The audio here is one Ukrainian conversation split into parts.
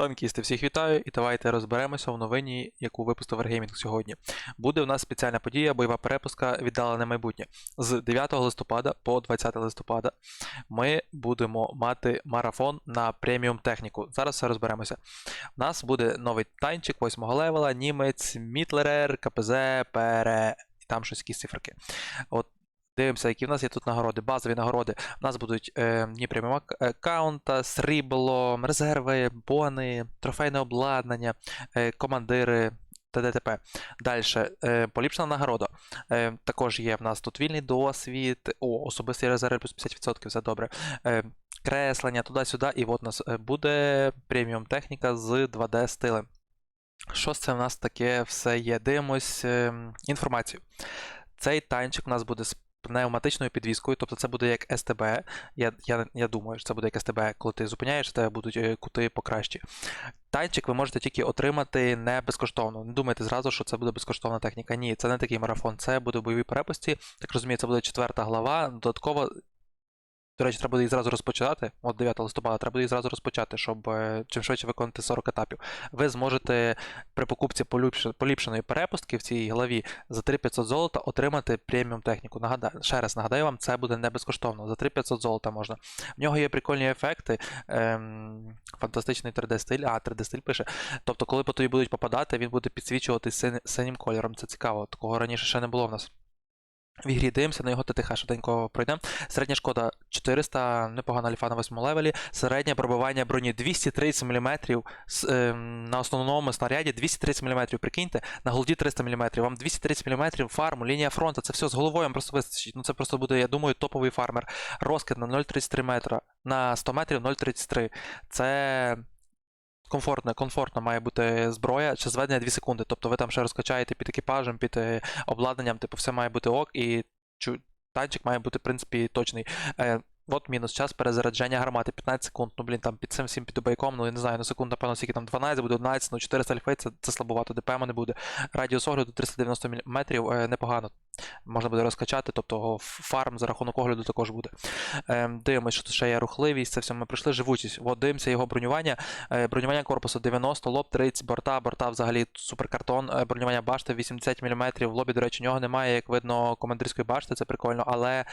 Танкісти, всіх вітаю і давайте розберемося в новині, яку випустив Wargaming сьогодні. Буде у нас спеціальна подія, бойова перепуска віддалене майбутнє. З 9 листопада по 20 листопада ми будемо мати марафон на преміум техніку. Зараз все розберемося. У нас буде новий танчик 8 левела, німець, Мітлерер, КПЗ, ПР, там щось якісь циферки. От Дивимося, які в нас є тут нагороди, базові нагороди. У нас будуть е, преміум аккаунта, срібло, резерви, бони, трофейне обладнання, е, командири. ТДТП. Далі, е, поліпшена нагорода. Е, також є в нас тут вільний досвід, о, особистий резерв плюс 50%, все добре. Е, креслення туди-сюди, і от у нас е, буде преміум техніка з 2D стилем. Що це в нас таке все є? Дивимось е, інформацію. Цей танчик у нас буде з пневматичною підвіскою, тобто це буде як СТБ. Я, я, я думаю, що це буде як СТБ, коли ти зупиняєш, тебе будуть е, кути покращі. Танчик ви можете тільки отримати не безкоштовно. Не думайте зразу, що це буде безкоштовна техніка. Ні, це не такий марафон, це буде в бойовій перепусті. Так розумію, це буде четверта глава. Додатково. До речі, треба буде їх зразу розпочати. От 9 листопада, треба буде їх зразу розпочати, щоб е, чим швидше виконати 40 етапів. Ви зможете при покупці поліпшеної перепустки в цій главі за 3500 золота отримати преміум техніку. Нагадаю, ще раз нагадаю вам, це буде не безкоштовно. За 3500 золота можна. В нього є прикольні ефекти. Ем, фантастичний 3D стиль. А, 3D стиль пише. Тобто, коли по тобі будуть попадати, він буде підсвічувати синім кольором. Це цікаво. Такого раніше ще не було в нас. В ігрі дивимося, на його ТТХ швиденько пройдемо. Середня шкода 400, непогана альфа на 8 левелі. Середнє пробивання броні 230 мм ем, на основному снаряді 230 мм. Прикиньте, на голді 300 мм. Вам 230 мм фарму, лінія фронту, це все з головою вам просто вистачить. Ну це просто буде, я думаю, топовий фармер. Розкид на 0,33 метра, на 100 метрів 0,33. Це. Комфортна, комфортна має бути зброя чи зведення 2 секунди. Тобто ви там ще розкачаєте під екіпажем, під е, обладнанням, типу, все має бути ок, і танчик має бути, в принципі, точний. Е, от мінус час перезарядження гармати 15 секунд. Ну, блін, там під цим всім під бойком, ну я не знаю, на секунд, напевно, скільки там 12 буде 11, ну 400 альфи, це, це слабовато, ДПМ не буде. Радіус огляду 390 метрів е, непогано. Можна буде розкачати, тобто фарм за рахунок огляду також буде. Ем, дивимось, що тут ще є рухливість, це все ми пройшли, живучість. От дивимося його бронювання. Е, бронювання корпусу 90, лоб 30, борта, борта взагалі суперкартон, е, бронювання башти 80 мм. В лобі, до речі, нього немає, як видно, командирської башти, це прикольно, але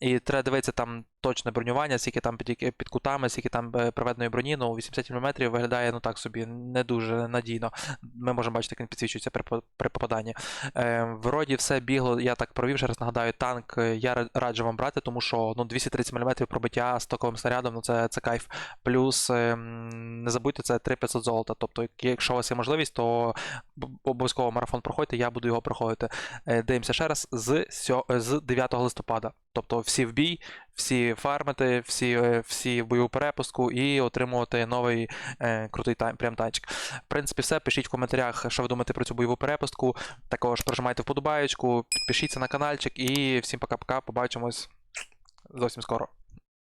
і треба дивитися там точне бронювання, скільки там під, під кутами, скільки там е, приведеної броні, ну 80 мм виглядає ну так собі не дуже надійно. Ми можемо бачити, як він підсвічується при, при попаданні. Е, вроді все бігло, я так провів, ще раз нагадаю, танк е, я раджу вам брати, тому що ну, 230 мм пробиття стоковим снарядом, ну це, це кайф. Плюс ем, не забудьте, це 3500 золота. Тобто, якщо у вас є можливість, то обов'язково марафон проходьте, я буду його проходити. Е, Дивимося ще раз з, е, з 9 листопада. Тобто всі в бій, всі фармити, всі, е, всі в бойову перепуску і отримувати новий е, крутий тайм, прям танчик. В принципі, все. Пишіть в коментарях, що ви думаєте про цю бойову перепустку. Також прожимайте вподобаєчку, підпишіться на каналчик і всім пока-пока. Побачимось зовсім скоро.